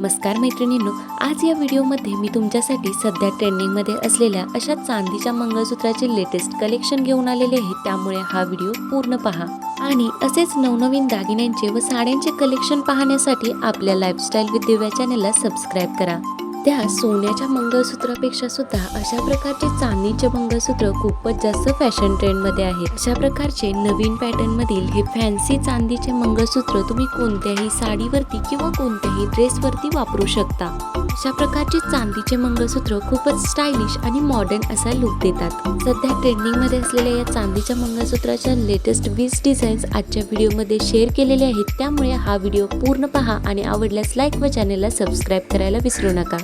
नमस्कार मैत्रिणींनो आज या व्हिडिओमध्ये मी तुमच्यासाठी सध्या ट्रेंडिंगमध्ये असलेल्या अशा चांदीच्या मंगळसूत्राचे लेटेस्ट कलेक्शन घेऊन आलेले आहे. त्यामुळे हा व्हिडिओ पूर्ण पहा. आणि असेच नवनवीन दागिन्यांचे व साड्यांचे कलेक्शन पाहण्यासाठी आपल्या लाईफस्टाईल विथ दिव्या चॅनलला सबस्क्राईब करा. त्या सोन्याच्या मंगळसूत्रापेक्षा सुद्धा अशा प्रकारचे चांदीचे मंगळसूत्र खूपच जास्त फॅशन ट्रेंडमध्ये आहेत अशा प्रकारचे नवीन पॅटर्नमधील हे फॅन्सी चांदीचे मंगळसूत्र तुम्ही कोणत्याही साडीवरती किंवा कोणत्याही ड्रेसवरती वापरू शकता. अशा प्रकारचे चांदीचे मंगळसूत्र खूपच स्टायलिश आणि मॉडर्न असा लुक देतात. सध्या ट्रेंडिंगमध्ये असलेल्या या चांदीच्या मंगळसूत्राच्या लेटेस्ट वीस डिझाईन्स आजच्या व्हिडिओमध्ये शेअर केलेले आहेत. त्यामुळे हा व्हिडिओ पूर्ण पहा आणि आवडल्यास लाईक व चॅनेलला सबस्क्राईब करायला विसरू नका.